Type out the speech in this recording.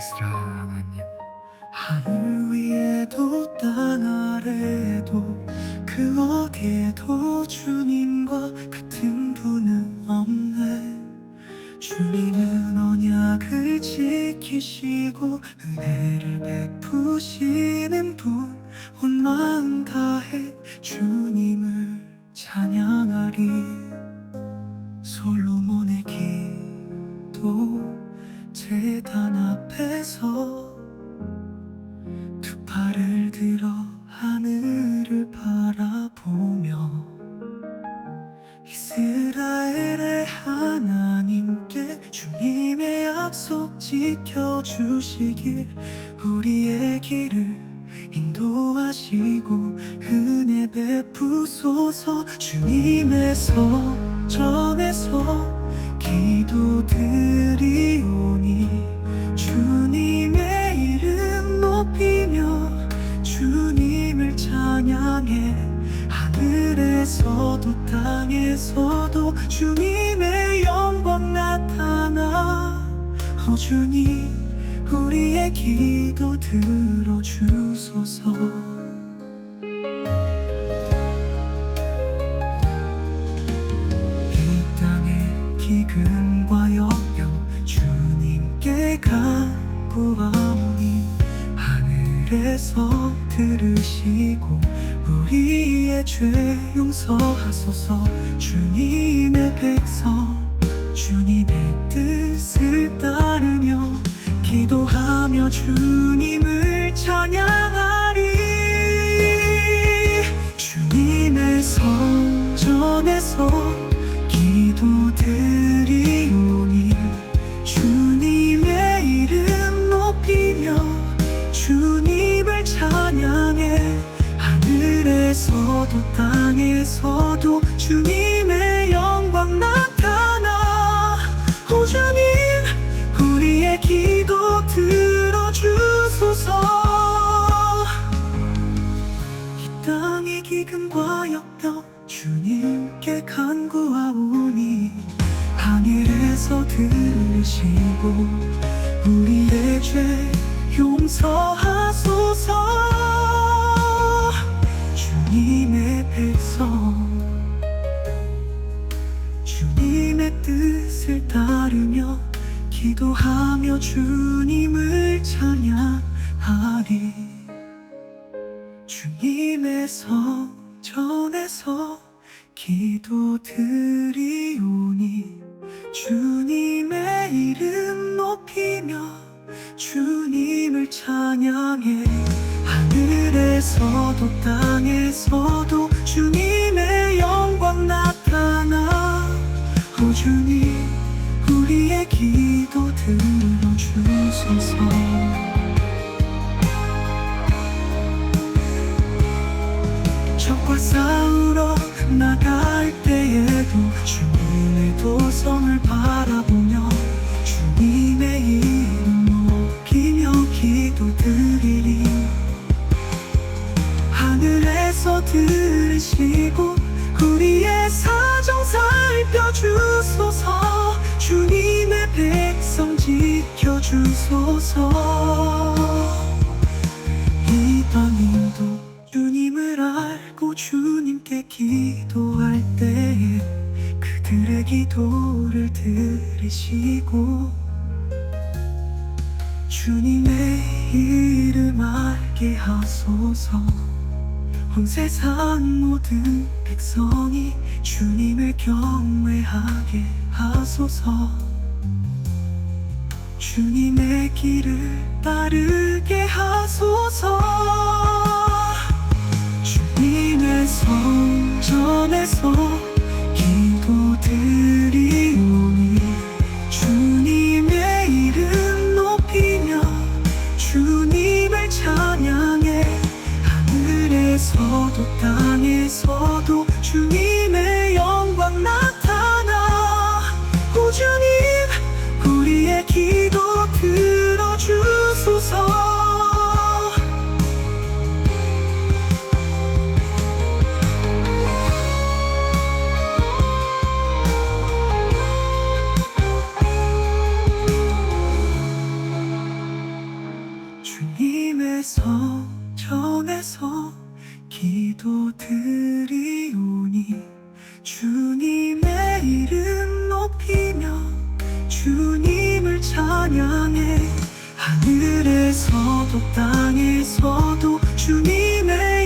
사랑하님 하늘 위에도 땅 아래도 그 어디에도 주님과 같은 분은 없네. 주님은 언약을 지키시고 은혜를 베푸시는 분 온 마음 다해 주님 지켜주시길 우리의 길을 인도하시고 은혜 베푸소서 주님의 성전에서 기도드리오니 주님의 이름 높이며 주님을 찬양해 하늘에서도 땅에서도 주님의 영광 나타나 어 주님 우리의 기도 들어주소서. 이 땅의 기근과 역경 주님께 간구하오니 하늘에서 들으시고 우리의 죄 용서하소서. 주님의 백성 주님의 뜻을 따르며 기도하며 주님 이 땅의 기근과 역경 주님께 간구하오니 하늘에서 들으시고 우리의 죄 용서하소서. 주님의 백성 주님의 뜻을 따르며 기도하며 주님을 찬양하리 주님의 성전에서 기도드리오니 주님의 이름 높이며 주님을 찬양해. 하늘에서도 땅에서도 주님의 영광 나타나. 오 주님 우리의 기도 들어주소서 나갈 때에도 주님의 도성을 바라보며 주님의 이름 높이며 기도드리리 하늘에서 들으시고 우리의 사정 살펴주소서. 주님의 백성 지켜주소서. 이 땅인도 주님을 알고 주 님께 기도할 때에 그들의 기도를 들으시고 주님의 이름 알게 하소서. 온 세상 모든 백성이 주님을 경외하게 하소서. 주님의 길을 따르게 하소서 성전에서 기도드리오니 주님의 이름 높이며 주님을 찬양해. 하늘에서도 땅에서도 주님 전에서 기도드리오니 주님의 이름 높이며 주님을 찬양해. 하늘에서도 땅에서도 주님의